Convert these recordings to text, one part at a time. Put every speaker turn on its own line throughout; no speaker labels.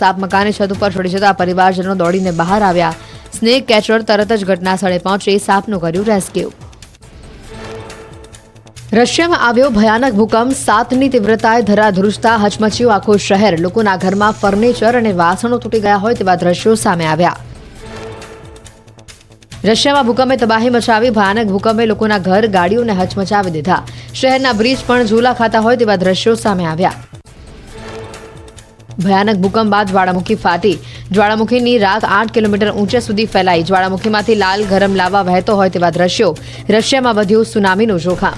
સાપ મકાને છત ઉપર છોડી જતા પરિવારજનો દોડીને બહાર આવ્યા. સ્નેક કેચર તરત જ ઘટના પહોંચી સાપનું કર્યું રેસ્ક્યુ. રશિયામાં આવ્યો ભયાનક ભૂકંપ, સાતની તીવ્રતાએ ધરાધ્રુજતા, હચમચ્યું આખું શહેર. લોકોના ઘરમાં ફર્નિચર અને વાસણો તૂટી ગયા હોય તેવા દ્રશ્યો સામે આવ્યા. રશિયામાં ભૂકંપે તબાહી મચાવી, ભયાનક ભૂકંપે લોકોના ઘર, ગાડીઓને હચમચાવી દીધા. શહેરના બ્રિજ પણ ઝૂલા ખાતા હોય તેવા દ્રશ્યો સામે આવ્યા. ભયાનક ભૂકંપ બાદ જ્વાળામુખી ફાટી. જ્વાળામુખીની રાત આઠ કિલોમીટર ઊંચે સુધી ફેલાઈ. જ્વાળામુખીમાંથી લાલ ગરમ લાવા વહેતો હોય તેવા દ્રશ્યો રશિયામાં વધ્યું સુનામીનું જોખમ.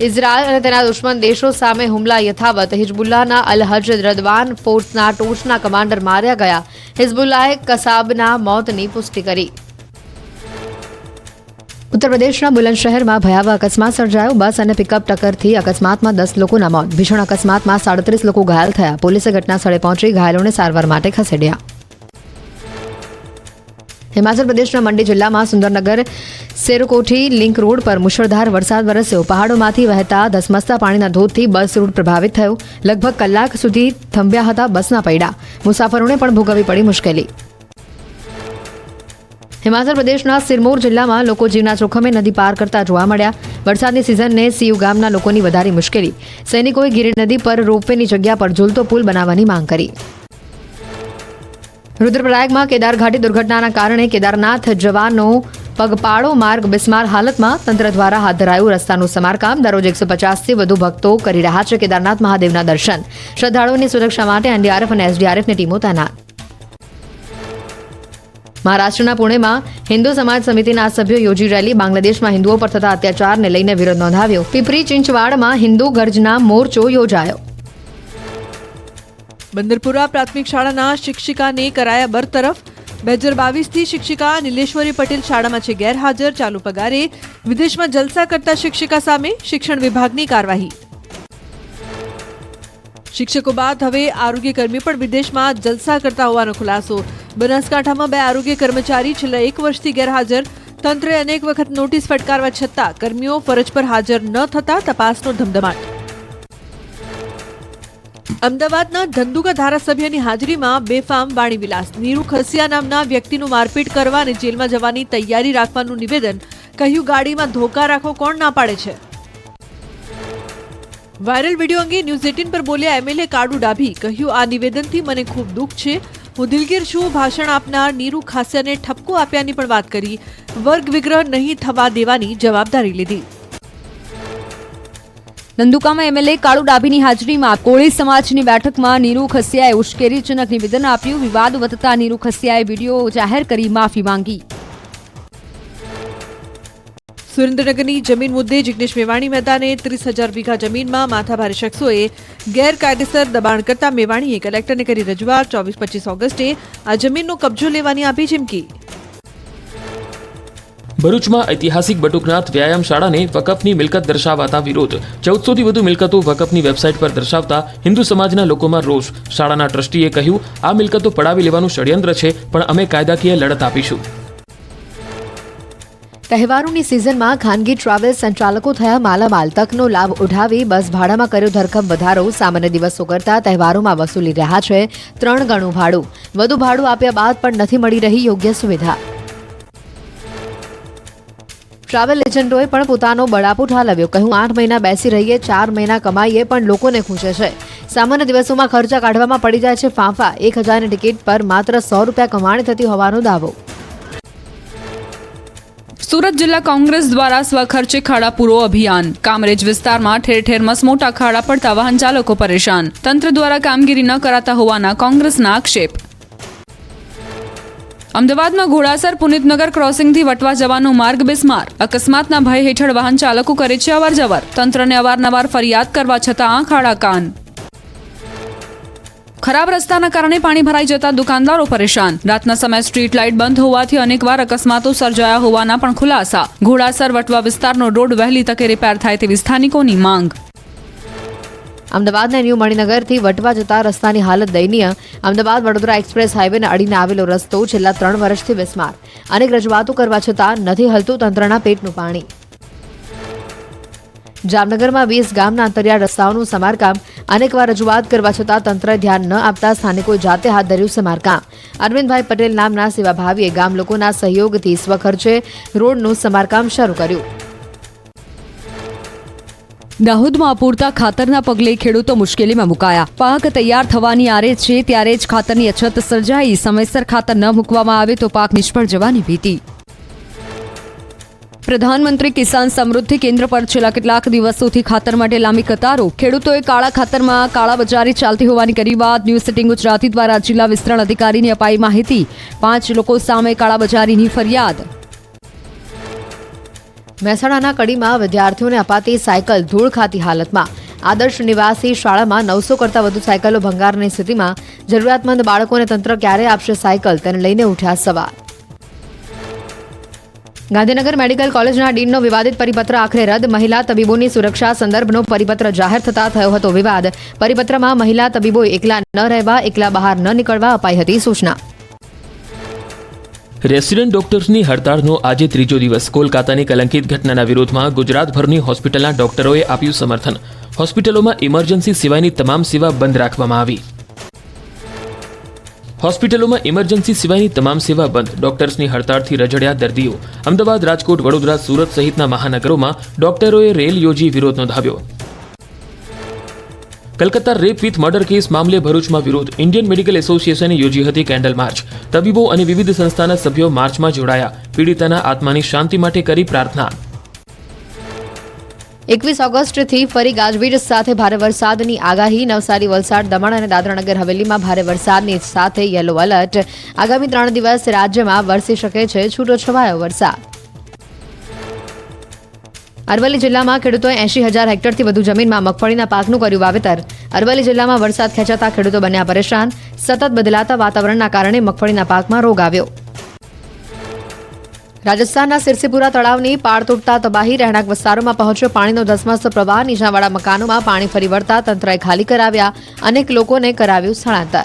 ઇઝરાયલ અને તેના દુશ્મન દેશો સામે હુમલા યથાવત. હિજબુલ્લાહના અલ હજ રદવાન ફોર્સના ટોચના કમાન્ડર માર્યા ગયા. હિઝબુલ્લાએ કસાબના મોતની પુષ્ટિ કરી. ઉત્તર પ્રદેશના બુલંદ શહેરમાં ભયાવહ અકસ્માત સર્જાયો. બસ અને પિકઅપ ટક્કરથી અકસ્માતમાં દસ લોકોના મોત. ભીષણ અકસ્માતમાં સાડત્રીસ લોકો ઘાયલ થયા. પોલીસે ઘટના સ્થળે પહોંચી ઘાયલોને સારવાર માટે ખસેડ્યા. હિમાચલ પ્રદેશના મંડી જિલ્લામાં સુંદરનગર સેરકોઠી લિંક રોડ પર મુશળધાર વરસાદ વરસ્યો. પહાડોમાંથી વહેતા ધસમસતા પાણીના ધોધથી બસ રૂટ પ્રભાવિત થયો. લગભગ કલાક સુધી થંભ્યા હતા બસના પૈડા. મુસાફરોને પણ ભોગવવી પડી મુશ્કેલી. હિમાચલ પ્રદેશના સિરમોર જિલ્લામાં લોકો જીવના જોખમે નદી પાર કરતા જોવા મળ્યા. વરસાદની સિઝનને સીયુ ગામના લોકોની વધારી મુશ્કેલી. સૈનિકોએ ગીરી નદી પર રોપવેની જગ્યા પર ઝૂલતો પુલ બનાવવાની માંગ કરી. રુદ્રપ્રયાગમાં કેદાર ઘાટી દુર્ઘટનાના કારણે કેદારનાથ જવાનો પગપાળો માર્ગ બિસ્માર હાલતમાં તંત્ર દ્વારા હાથ ધરાયું રસ્તાનું સમારકામ. દરરોજ એકસો પચાસથી વધુ ભક્તો કરી રહ્યા છે કેદારનાથ મહાદેવના દર્શન. શ્રદ્ધાળુઓની સુરક્ષા માટે એનડીઆરએફ અને એસડીઆરએફની ટીમો તૈનાત. મહારાષ્ટ્રના પુણેમાં હિન્દુ સમાજ સમિતિના સભ્યો યોજી રેલી બાંગ્લાદેશમાં હિન્દુઓ પર થતા અત્યાચારને લઈને વિરોધ નોંધાવ્યો. પીપરી ચિંચવાડમાં હિન્દુ ગર્જના મોરચો યોજાયો.
બંદરપુરા પ્રાથમિક શાળાના શિક્ષિકાને કરાયા બરતરફ. બે હજાર બાવીસથી શિક્ષિકા નિલેશ્વરી પટેલ શાળામાં છે ગેરહાજર. ચાલુ પગારે વિદેશમાં જલસા કરતા શિક્ષિકા સામે શિક્ષણ વિભાગની કાર્યવાહી. શિક્ષકો બાદ હવે આરોગ્ય કર્મી પણ વિદેશમાં જલસા કરતા હોવાનો ખુલાસો બનાસકાંઠામાં બે આરોગ્ય કર્મચારી છેલ્લા એક વર્ષથી ગેરહાજર. તંત્રે અનેક વખત નોટિસ ફટકારવા છતાં કર્મીઓ ફરજ પર હાજર ન થતા તપાસનો ધમધમાટ. અમદાવાદના ધંધુકા ધારાસભ્યની હાજરીમાં બેફામ વાણીવિલાસ નીરુ ખસિયા નામના વ્યક્તિનું મારપીટ કરવા અને જેલમાં જવાની તૈયારી રાખવાનું નિવેદન. કહ્યું, ગાડીમાં ધોકા રાખો, કોણ ના પાડે છે? વાયરલ વીડિયો અંગે ન્યૂઝ એટીન પર બોલ્યા એમએલએ કાડુ ડાભી. કહ્યું, આ નિવેદનથી મને ખૂબ દુઃખ છે. હું દિલગીર છું. ભાષણ આપનાર નીરુ ખાસિયાને ઠપકો આપ્યાની પણ વાત કરી. વર્ગ વિગ્રહ નહીં થવા દેવાની જવાબદારી લીધી.
નંદુકામાં એમએલએ કાળુ ડાભીની હાજરીમાં કોળી સમાજની બેઠકમાં નીરુ ખસિયાએ ઉશ્કેરીજનક નિવેદન આપ્યું. વિવાદ વધતા નીરુ ખસિયાએ વીડિયો જાહેર કરી માફી માંગી.
સુરેન્દ્રનગરની જમીન મુદ્દે જિગ્નેશ મેવાણી મહેતાને ત્રીસ વીઘા જમીનમાં માથાભારે શખ્સોએ ગેરકાયદેસર દબાણ કરતા મેવાણીએ કલેક્ટરને કરી રજૂઆત ચોવીસ પચીસ ઓગસ્ટે આ જમીનનો કબજો લેવાની આપી ચીમકી.
ભરૂચમાં ઐતિહાસિક બટુકનાથ વ્યાયામ શાળાને વકફની મિલકત દર્શાવાતા વિરોધ. ચૌદસોથી વધુ મિલકતો વકફની વેબસાઇટ પર દર્શાવતા હિન્દુ સમાજના લોકોમાં રોષ. શાળાના ટ્રસ્ટીએ કહ્યું, આ મિલકતો પડાવી લેવાનું ષડયંત્ર છે, પણ અમે કાયદાકીય લડત આપીશું.
તહેવારોની સિઝનમાં ખાનગી ટ્રાવેલ સંચાલકો થયા માલામાલ તકનો લાભ ઉઠાવી બસ ભાડામાં કર્યો ધરખમ વધારો. સામાન્ય દિવસો કરતા તહેવારોમાં વસૂલી રહ્યા છે ત્રણ ગણું ભાડું. વધુ ભાડું આપ્યા બાદ પણ નથી મળી રહી યોગ્ય સુવિધા. ટ્રાવેલ એજન્ટોએ પણ પોતાનો બળાપો ઠાલવ્યો કહ્યું, આઠ મહિના બેસી રહીએ, ચાર મહિના કમાઈએ, પણ લોકોને ખૂંચે છે. સામાન્ય દિવસોમાં ખર્ચા કાઢવામાં પડી જાય છે ફાંફા. એક હજારની ટિકિટ પર માત્ર સો રૂપિયા કમાણી થતી હોવાનો દાવો.
સુરત જિલ્લા કોંગ્રેસ દ્વારા સ્વખર્ચે ખાડા પૂરો અભિયાન. કામરેજ વિસ્તારમાં ઠેર ઠેર મસમોટા ખાડા પડતા વાહન ચાલકો પરેશાન. તંત્ર દ્વારા કામગીરી ન કરાતા હોવાના કોંગ્રેસના આક્ષેપ. અમદાવાદમાં ઘોડાસર પુનિતનગર ક્રોસિંગથી વટવા જવાનો માર્ગ બિસ્માર. અકસ્માતના ભય હેઠળ વાહન ચાલકો કરે છે અવરજવર. તંત્રને અવારનવાર ફરિયાદ કરવા છતાં આ ખાડા કાન. ખરાબ રસ્તાના કારણે પાણી ભરાઈ જતા દુકાનદારો પરેશાન. રાતના સમયે સ્ટ્રીટ લાઇટ બંધ હોવાથી અનેકવાર અકસ્માતો સર્જાયા હોવાના પણ ખુલાસા. ઘોડાસર વટવા વિસ્તારનો રોડ વહેલી તકે રિપેર થાય તેવી સ્થાનિકોની માંગ.
અમદાવાદના ન્યૂ મણિનગરથી વટવા જતા રસ્તાની હાલત દયનીય. અમદાવાદ વડોદરા એક્સપ્રેસ હાઈવેને અડીને આવેલો રસ્તો છેલ્લા ત્રણ વર્ષથી બિસ્માર અનેક રજૂઆતો કરવા છતાં નથી હલતું તંત્રના પેટનું પાણી. જામનગરમાં વીસ ગામના અંતરિયાળ રસ્તાઓનું સમારકામ અનેકવાર રજૂઆત કરવા છતાં તંત્ર ધ્યાન ન આપતા સ્થાનિકોએ જાતે હાથ ધર્યું સમારકામ અરવિંદભાઈ પટેલ નામના સેવાભાવીએ ગામ લોકોના સહયોગથી સ્વખર્ચે રોડનું સમારકામ શરૂ કર્યું.
દાહોદમાં અપૂરતા ખાતરના પગલે ખેડૂતો મુશ્કેલીમાં મુકાયા. પાક તૈયાર થવાની આરે છે ત્યારે જ ખાતરની અછત સર્જાઈ. સમયસર ખાતર ન મૂકવામાં આવે તો પાક નિષ્ફળ જવાની ભીતિ. પ્રધાનમંત્રી કિસાન સમૃદ્ધિ કેન્દ્ર પર છેલ્લા કેટલાક દિવસોથી ખાતર માટે લાંબી કતારો. ખેડૂતોએ કાળા ખાતરમાં કાળાબજારી ચાલતી હોવાની કરી વાત. ન્યૂઝ સિટી ગુજરાતી દ્વારા જિલ્લા વિસ્તરણ અધિકારીની અપાઈ માહિતી. પાંચ લોકો સામે કાળાબજારીની ફરિયાદ.
મહેસાણાના કડીમાં વિદ્યાર્થીઓને અપાતી સાયકલ ધૂળ ખાતી હાલતમાં. આદર્શ નિવાસી શાળામાં નવસો કરતાં વધુ સાયકલો ભંગારની સ્થિતિમાં. જરૂરિયાતમંદ બાળકોને તંત્ર ક્યારે આપશે સાયકલ? તેને લઈને ઉઠ્યા સવાલ. ગાંધીનગર મેડિકલ કોલેજના ડીનનો વિવાદિત પરિપત્ર આખરે રદ. મહિલા તબીબોની સુરક્ષા સંદર્ભનો પરિપત્ર જાહેર થતા થયો હતો વિવાદ. પરિપત્રમાં મહિલા તબીબોએ એકલા ન રહેવા, એકલા બહાર ન નીકળવા અપાઈ હતી સૂચના.
રેસિડેન્ટ ડોક્ટર્સની હડતાળનો આજે ત્રીજો દિવસ. કોલકાતાની કલંકિત ઘટનાના વિરોધમાં ગુજરાતભરની હોસ્પિટલના ડોક્ટરોએ આપ્યું સમર્થન. હોસ્પિટલોમાં ઇમરજન્સી સિવાયની તમામ સેવા બંધ રાખવામાં આવી. હોસ્પિટલોમાં ઇમરજન્સી સિવાયની તમામ સેવા બંધ. ડોક્ટર્સની હડતાળથી રજડ્યા દર્દીઓ. અમદાવાદ, રાજકોટ, વડોદરા, સુરત સહિતના મહાનગરોમાં ડોક્ટરોએ રેલ યોજી વિરોધ નોંધાવ્યો. Calcutta rape with murder case મામલે ભરૂચમાં વિરોધ. ઇન્ડિયન મેડિકલ એસોસિએશને યોજી હતી કેન્ડલ માર્ચ. તબીબો અને વિવિધ સંસ્થાના સભ્યો માર્ચમાં જોડાયા. પીડિતાના આત્માની શાંતિ માટે કરી પ્રાર્થના.
એકવીસ ઓગસ્ટથી ફરી ગાજવીજ સાથે ભારે વરસાદની આગાહી. નવસારી, વલસાડ, દમણ અને દાદરાનગર હવેલીમાં ભારે વરસાદની સાથે યલો એલર્ટ. આગામી ત્રણ દિવસ રાજ્યમાં વરસી શકે છે છૂટોછવાયો વરસાદ. અરવલ્લી જિલ્લામાં ખેડૂતોએ એંશી હજાર હેક્ટરથી વધુ જમીનમાં મગફળીના પાકનું કર્યું વાવેતર. અરવલ્લી જિલ્લામાં વરસાદ ખેંચાતા ખેડૂતો બન્યા પરેશાન. સતત બદલાતા વાતાવરણના કારણે મગફળીના પાકમાં રોગ આવ્યો. રાજસ્થાનના સિરસીપુરા તળાવની પાળ તૂટતા તબાહી, રહેણાંક વિસ્તારોમાં પહોંચ્યો પાણીનો ધસમસ્ત પ્રવાહ, નીચાણવાળા મકાનોમાં પાણી ફરી વળતા તંત્રએ ખાલી કરાવ્યા, અનેક લોકોને કરાવ્યું સ્થળાંતર.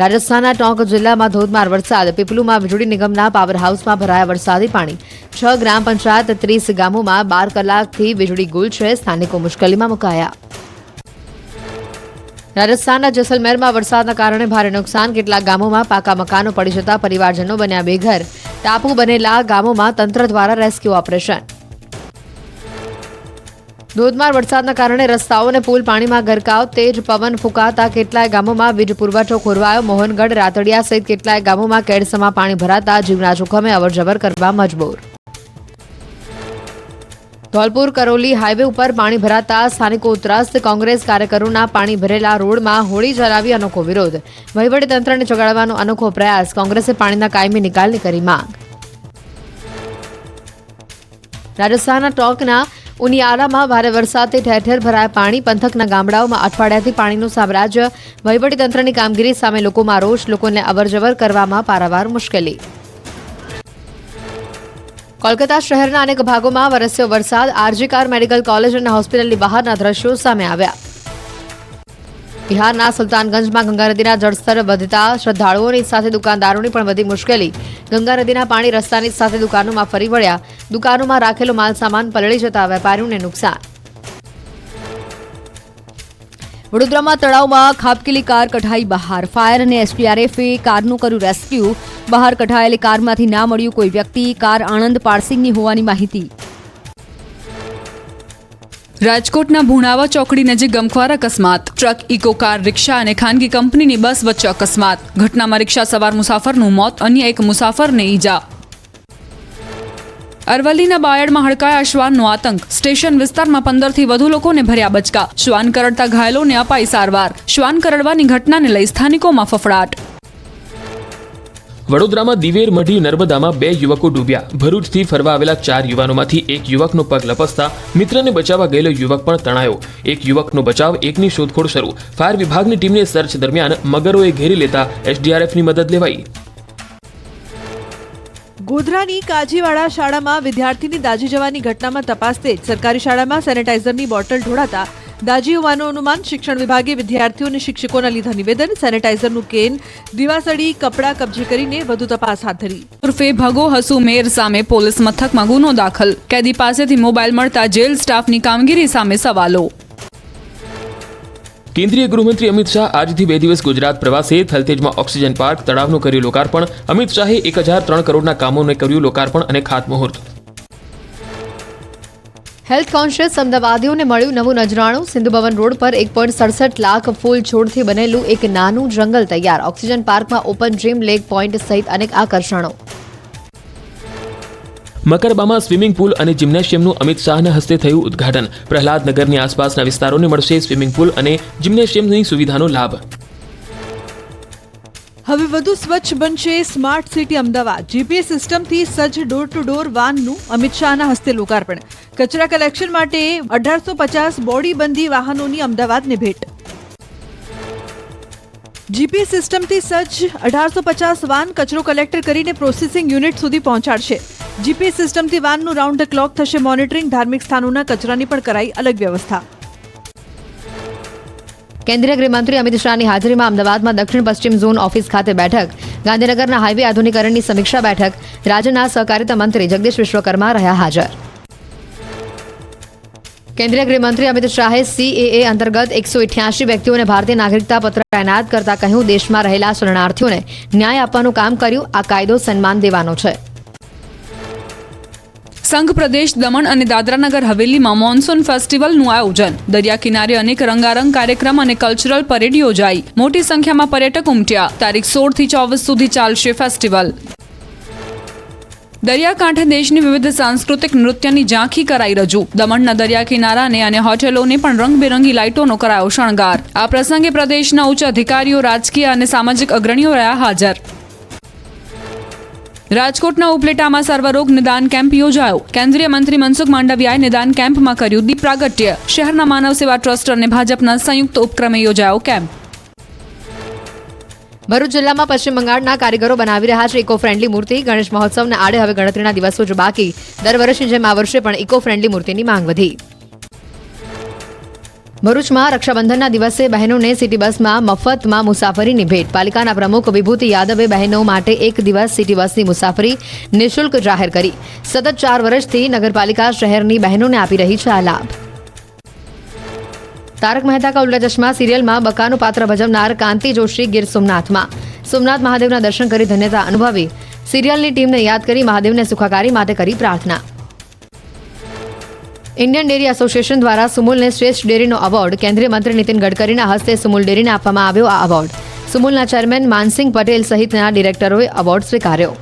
રાજસ્થાનના ટોંક જિલ્લામાં ધોધમાર વરસાદ, પીપલુમાં વીજળી નિગમના પાવર હાઉસમાં ભરાયા વરસાદી પાણી. છ ગ્રામ પંચાયત, ત્રીસ ગામોમાં બાર કલાકથી વીજળી ગુલ છે, સ્થાનિકો મુશ્કેલીમાં મુકાયા. રાજસ્થાનના જેસલમેરમાં વરસાદના કારણે ભારે નુકસાન. કેટલાક ગામોમાં પાકા મકાનો પડી જતા પરિવારજનો બન્યા બેઘર. ટાપુ બનેલા ગામોમાં તંત્ર દ્વારા રેસ્ક્યુ ઓપરેશન. ધોધમાર વરસાદના કારણે રસ્તાઓ અને પુલ પાણીમાં ગરકાવ, તેજ પવન ફૂંકાતા કેટલાય ગામોમાં વીજ પુરવઠો ખોરવાયો. મોહનગઢ, રાતડિયા સહિત કેટલાય ગામોમાં કેડસમાં પાણી ભરાતા જીવના જોખમે અવરજવર કરવા મજબૂર. ધોલપુર કરોલી હાઈવે ઉપર પાણી ભરાતા સ્થાનિકો ત્રસ્ત કોંગ્રેસ કાર્યકરોના પાણી ભરેલા રોડમાં હોળી જલાવી અનોખો વિરોધ. વહીવટીતંત્રને ચોગાડવાનો અનોખો પ્રયાસ કોંગ્રેસે પાણીના કાયમી નિકાલની કરી માંગ. રાજસ્થાનના ટોંકના ઉનિયારામાં ભારે વરસાદથી ઠેર ઠેર ભરાયા પાણી. પંથકના ગામડાઓમાં અઠવાડિયાથી પાણીનું સામ્રાજ્ય. વહીવટીતંત્રની કામગીરી સામે લોકોમાં રોષ, લોકોને અવરજવર કરવામાં પારાવાર મુશ્કેલી. કોલકાતા શહેરના અનેક ભાગોમાં વરસ્યો વરસાદ. આરજીકાર મેડિકલ કોલેજ અને હોસ્પિટલની બહારના દ્રશ્યો સામે આવ્યા. બિહારના સુલતાનગંજમાં ગંગા નદીના જળસ્તર વધતા શ્રદ્ધાળુઓની સાથે દુકાનદારોની પણ વધી મુશ્કેલી. ગંગા નદીના પાણી રસ્તાની સાથે દુકાનોમાં ફરી વળ્યા. દુકાનોમાં રાખેલો માલ સામાન પલળી જતા વેપારીઓને નુકસાન.
વડોદરામાં તળાવમાં ખાબકેલી કાર કઢાઈ બહાર. ફાયર અને એસડીઆરએફે કારનું કર્યું રેસ્ક્યુ. બહાર કઢાયેલી કારમાંથી ના મળ્યું કોઈ વ્યક્તિ, કાર આણંદ પાર્સિંગની હોવાની માહિતી.
રાજકોટના ભુણાવા ચોકડી નજીક ગમખ્વાર અકસ્માત. ટ્રક, ઇકો કાર, રિક્ષા અને ખાનગી કંપનીની બસ વચ્ચે અકસ્માત. ઘટનામાં રિક્ષા સવાર મુસાફરનું મોત, અન્ય એક મુસાફરને ઈજા. અરવલ્લીના બાયડમાં હડકાયા શ્વાનનો આતંક. સ્ટેશન વિસ્તારમાં પંદરથી વધુ લોકોને ભર્યા બચકા. શ્વાન કરડતા ઘાયલોને અપાઈ સારવાર. શ્વાન કરડવાની ઘટનાને લઈ સ્થાનિકોમાં ફફડાટ.
વડોદરામાં દિવેર મઢી નર્મદામાં બે યુવકો ડૂબ્યા. ભરૂચથી ફરવા આવેલા ચાર યુવાનોમાંથી એક યુવકનો પગ લપસતા મિત્રને બચાવવા ગયેલો યુવક પણ તણાયો. એક યુવકનો બચાવ એકની શોધખોળ શરૂ. ફાયર વિભાગની ટીમને સર્ચ દરમિયાન મગરોએ ઘેરી લેતા એસડીઆરએફની મદદ લેવાઈ.
ગોધરાની કાજીવાડા શાળામાં વિદ્યાર્થીની દાઝી જવાની ઘટનામાં તપાસ તેજ. સરકારી શાળામાં સેનેટાઇઝરની બોટલ ઢોળાતા દાજી હોવાનું અનુમાન શિક્ષણ વિભાગે વિદ્યાર્થીઓ અને શિક્ષકોના લીધા નિવેદન સેનેટાઇઝરનું કેન દીવાસળી કપડાં કબજે કરીને વધુ તપાસ હાથ ધરી.
ઉર્ફે ભગો હસુ મેર સામે પોલીસ મથકમાં ગુનો દાખલ. કેદી પાસેથી મોબાઈલ મળતા જેલ સ્ટાફની કામગીરી સામે સવાલો.
કેન્દ્રીય ગૃહમંત્રી અમિત શાહ આજથી બે દિવસ ગુજરાત પ્રવાસે થલતેજમાં ઓક્સિજન પાર્ક તળાવનું કર્યું લોકાર્પણ. અમિત શાહે એક હજાર ત્રણ કરોડના કામોને કર્યું લોકાર્પણ અને ખાતમુહૂર્ત.
હેલ્થ કોન્શિયસ અમદાવાદીઓને મળ્યું નવું નજરાણું. સિંધુ ભવન રોડ પર એક પોઈન્ટ સડસઠ લાખ ફૂલ છોડથી બનેલું એક નાનું જંગલ તૈયાર. ઓક્સિજન પાર્કમાં ઓપન ડ્રીમ લેક પોઈન્ટ સહિત અનેક આકર્ષણો.
મકરબામાં સ્વિમિંગ પુલ અને જિમ્નેશિયમનું અમિત શાહના હસ્તે થયું ઉદ્ઘાટન. પ્રહલાદનગરની આસપાસના વિસ્તારોને મળશે સ્વિમિંગ પુલ અને જિમ્નેશિયમની સુવિધાનો લાભ.
હવે વધુ સ્વચ્છ બનશે સ્માર્ટ સિટી અમદાવાદ. જીપીએસ સિસ્ટમથી સજ્જ ડોર ટુ ડોર વાનનું અમિત શાહના હસ્તે લોકાર્પણ. કચરા કલેક્શન માટે અઢારસો પચાસ બોડી બંધી વાહનોની અમદાવાદને ભેટ. જીપીએસ સિસ્ટમથી સજ્જ અઢારસો પચાસ વાન કચરો કલેક્ટર કરીને પ્રોસેસિંગ યુનિટ સુધી પહોંચાડશે. જીપીએસ સિસ્ટમથી વાનનું રાઉન્ડ ધ ક્લોક થશે મોનિટરિંગ ધાર્મિક સ્થાનોના કચરાની પણ કરાઈ અલગ વ્યવસ્થા.
કેન્દ્રીય ગૃહમંત્રી અમિત શાહની હાજરીમાં અમદાવાદમાં દક્ષિણ પશ્ચિમ ઝોન ઓફિસ ખાતે બેઠક, ગાંધીનગરના હાઈવે આધુનિકરણની સમીક્ષા બેઠક, રાજ્યના સહકારિતા મંત્રી જગદીશ વિશ્વકર્મા રહ્યા હાજર. કેન્દ્રીય ગૃહમંત્રી અમિત શાહે સીએએ અંતર્ગત એકસો ઇઠ્યાસી વ્યક્તિઓને ભારતીય નાગરિકતા પત્ર એનાયત કરતા કહ્યું, દેશમાં રહેલા શરણાર્થીઓને ન્યાય આપવાનું કામ કર્યું, આ કાયદો સન્માન દેવાનો છે.
સંઘ પ્રદેશ દમણ અને દાદરાનગર હવેલીમાં મોન્સૂન ફેસ્ટિવલનું આયોજન. દરિયા કિનારે અનેક રંગારંગ કાર્યક્રમ અને કલ્ચરલ પરેડ યોજાઈ. મોટી સંખ્યામાં પર્યટક ઉમટ્યા. તારીખ સોળથી ચોવીસ સુધી ચાલશે ફેસ્ટિવલ. દરિયાકાંઠે દેશની વિવિધ સાંસ્કૃતિક નૃત્યની ઝાંખી કરાઈ રજૂ. દમણના દરિયા કિનારાને અને હોટેલોને પણ રંગબેરંગી લાઇટોનો કરાયો શણગાર. આ પ્રસંગે પ્રદેશના ઉચ્ચ અધિકારીઓ, રાજકીય અને સામાજિક અગ્રણીઓ રહ્યા હાજર. રાજકોટના ઉપલેટામાં સર્વરોગ નિદાન કેમ્પ યોજાયો. કેન્દ્રીય મંત્રી મનસુખ માંડવિયાએ નિદાન કેમ્પમાં કર્યું દીપ પ્રાગટ્ય. શહેરના માનવ સેવા ટ્રસ્ટ અને ભાજપના સંયુક્ત ઉપક્રમે યોજાયો કેમ્પ.
ભરૂચ જિલ્લામાં પશ્ચિમ બંગાળના કારીગરો બનાવી રહ્યા છે ઇકો ફ્રેન્ડલી મૂર્તિ. ગણેશ મહોત્સવના આડે હવે ગણતરીના દિવસો જ બાકી. દર વર્ષની જેમ આ વર્ષે પણ ઇકો ફ્રેન્ડલી મૂર્તિની માંગ વધી. ભરૂચમાં રક્ષાબંધનના દિવસે બહેનોને સિટી બસમાં મફતમાં મુસાફરીની ભેટ. પાલિકાના પ્રમુખ વિભૂતિ યાદવે બહેનો માટે એક દિવસ સિટી બસની મુસાફરી નિઃશુલ્ક જાહેર કરી. સતત ચાર વર્ષથી નગરપાલિકા શહેરની બહેનોને આપી રહી છે આ લાભ. તારક મહેતા કા ઉલ્ટા ચશ્મા સિરિયલમાં બકાનું પાત્ર ભજવનાર કાંતિ જોશી ગીર સોમનાથમાં. સોમનાથ મહાદેવના દર્શન કરી ધન્યતા અનુભવી. સિરિયલની ટીમને યાદ કરી મહાદેવને સુખાકારી માટે કરી પ્રાર્થના. ઇન્ડિયન ડેરી એસોસિએશન દ્વારા સુમુલને શ્રેષ્ઠ ડેરીનો એવોર્ડ કેન્દ્રીય મંત્રી નીતિન ગડકરીના હસ્તે સુમુલ ડેરીને આપવામાં આવ્યો આ એવોર્ડ. સુમુલના ચેરમેન માનસિંહ પટેલ સહિતના ડિરેક્ટરોએ એવોર્ડ સ્વીકાર્યો.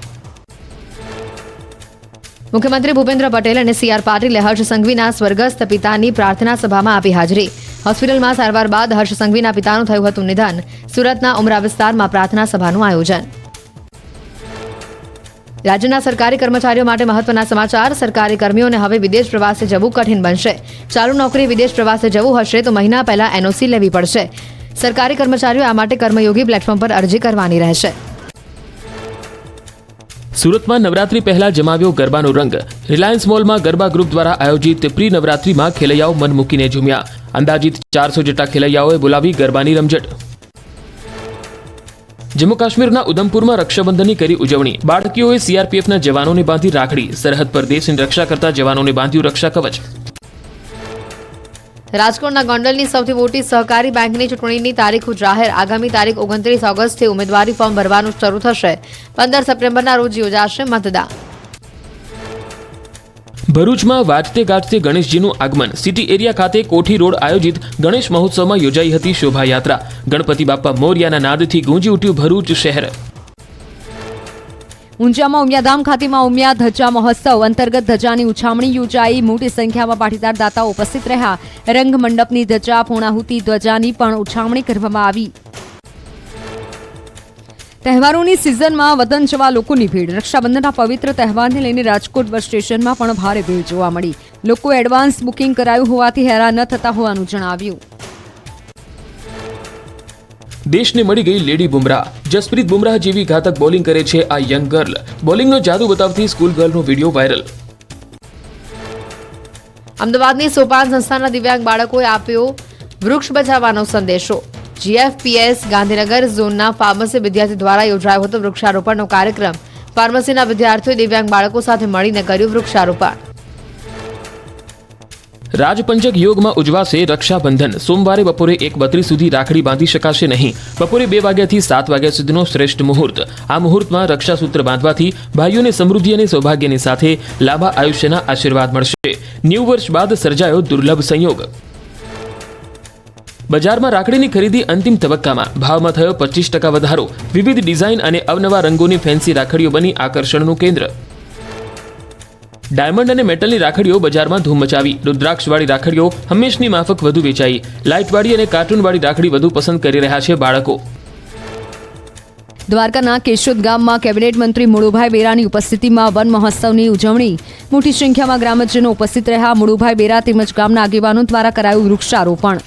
મુખ્યમંત્રી ભૂપેન્દ્ર પટેલ અને સી આર પાટીલે હર્ષ સંઘવીના સ્વર્ગસ્થ પિતાની પ્રાર્થના સભામાં આપી હાજરી. હોસ્પિટલમાં સારવાર બાદ હર્ષ સંઘવીના પિતાનું થયું હતું નિધન. સુરતના ઉમરા વિસ્તારમાં પ્રાર્થના સભાનું આયોજન. રાજ્યના સરકારી કર્મચારીઓ માટે મહત્વના સમાચાર. સરકારી કર્મીઓને હવે વિદેશ પ્રવાસે જવું કઠિન બનશે. ચાલુ નોકરી વિદેશ પ્રવાસે જવું હશે તો મહિના પહેલા એનઓસી લેવી પડશે. સરકારી કર્મચારીઓ આ માટે કર્મયોગી પ્લેટફોર્મ પર અરજી કરવાની રહેશે.
સુરતમાં નવરાત્રી પહેલા જમાવ્યો ગરબાનો રંગ. રિલાયન્સ મોલમાં ગરબા ગ્રુપ દ્વારા આયોજિત પ્રી નવરાત્રીમાં ખેલૈયાઓ મન મૂકીને ઝૂમ્યા. અંદાજિત ચારસો જેટલા ખેલૈયાઓએ બોલાવી ગરબાની રમઝટ. જમ્મુ કાશ્મીરના ઉધમપુરમાં રક્ષાબંધનની કરી ઉજવણી. બાળકીઓએ સીઆરપીએફના જવાનોને બાંધી રાખડી. સરહદ પર દેશની રક્ષા કરતા જવાનોને બાંધ્યું રક્ષા કવચ.
રાજકોટના ગોંડલની સૌથી મોટી સહકારી બેંકની ચૂંટણીની તારીખ જાહેર. આગામી તારીખ ઓગણત્રીસ ઓગસ્ટથી ઉમેદવારી ફોર્મ ભરવાનું શરૂ થશે. પંદર સપ્ટેમ્બરના રોજ યોજાશે મતદાન.
ભરૂચમાં વાજતે ગાજતે ગણેશજીનું આગમન. સિટી એરિયા ખાતે કોઠી રોડ આયોજિત ગણેશ મહોત્સવમાં યોજાઈ હતી શોભાયાત્રા. ગણપતિ બાપ્પા મોર્યાના નાદથી ગુંજી ઉઠ્યું ભરૂચ શહેર.
ઊંઝામાં ઉમિયાધામ ખાતેમાં ઉમિયા ધજા મહોત્સવ અંતર્ગત ધજાની ઉછામણી યોજાઈ. મોટી સંખ્યામાં પાટીદાર દાતાઓ ઉપસ્થિત રહ્યા. રંગમંડપની ધજા, પૂર્ણાહુતિ ધ્વજાની પણ ઉછામણી કરવામાં આવી. તહેવારોની સિઝનમાં વતન જવા લોકોની ભીડ. રક્ષાબંધનના પવિત્ર તહેવારને લઈને રાજકોટ બસ સ્ટેશનમાં પણ ભારે ભીડ જોવા મળી. લોકો એડવાન્સ બુકિંગ કરાયું હોવાથી હેરાન ન થતા હોવાનું જણાવ્યું.
દેશને મળી ગઈ લેડી બુમરાહ. જસપ્રીત બુમરાહ જેવી ઘાતક બોલિંગ કરે છે આ યંગ ગર્લ. બોલિંગનો જાદુ બતાવતી સ્કૂલ ગર્લનો વીડિયો વાયરલ.
અમદાવાદની સોપાન સંસ્થાના દિવ્યાંગ બાળકોએ આપ્યો વૃક્ષ બચાવવાનો સંદેશો. જીએફપીએસ ગાંધીનગર ઝોનના ફાર્મસી વિદ્યાર્થી દ્વારા યોજાયો હતો વૃક્ષારોપણનો કાર્યક્રમ. ફાર્મસીના વિદ્યાર્થીઓ દિવ્યાંગ બાળકો સાથે મળીને કર્યું વૃક્ષારોપણ.
રાજપંચક યોગમાં ઉજવાશે રક્ષાબંધન. સોમવારે બપોરે એક બત્રીસ સુધી રાખડી બાંધી શકાશે નહીં. બપોરે બે વાગ્યાથી સાત વાગ્યા સુધીનો શ્રેષ્ઠ મુહૂર્ત. આ મુહૂર્તમાં રક્ષાસૂત્ર બાંધવાથી ભાઈઓને સમૃદ્ધિ અને સૌભાગ્યની સાથે લાંબા આયુષ્યના આશીર્વાદ મળશે. ન્યૂ વર્ષ બાદ સર્જાયો દુર્લભ સંયોગ. બજારમાં રાખડીની ખરીદી અંતિમ તબક્કામાં. ભાવમાં થયો પચીસ ટકા વધારો. વિવિધ ડિઝાઇન અને અવનવા રંગોની ફેન્સી રાખડીઓ બની આકર્ષણનું કેન્દ્ર. ડાયમંડ અને મેટલની રાખડીઓ બજારમાં ધૂમ મચાવી. રુદ્રાક્ષવાળી રાખડીઓ હંમેશની માફક વધુ વેચાઈ. લાઇટવાળી અને કાર્ટૂનવાળી રાખડી વધુ પસંદ કરી રહ્યા છે બાળકો.
દ્વારકાના કેશોદ ગામમાં કેબિનેટ મંત્રી મુળુભાઈ બેરાની ઉપસ્થિતિમાં વન મહોત્સવની ઉજવણી. મોટી સંખ્યામાં ગ્રામજનો ઉપસ્થિત રહ્યા. મુળુભાઈ બેરા તેમજ ગામના આગેવાનો દ્વારા કરાયું વૃક્ષારોપણ.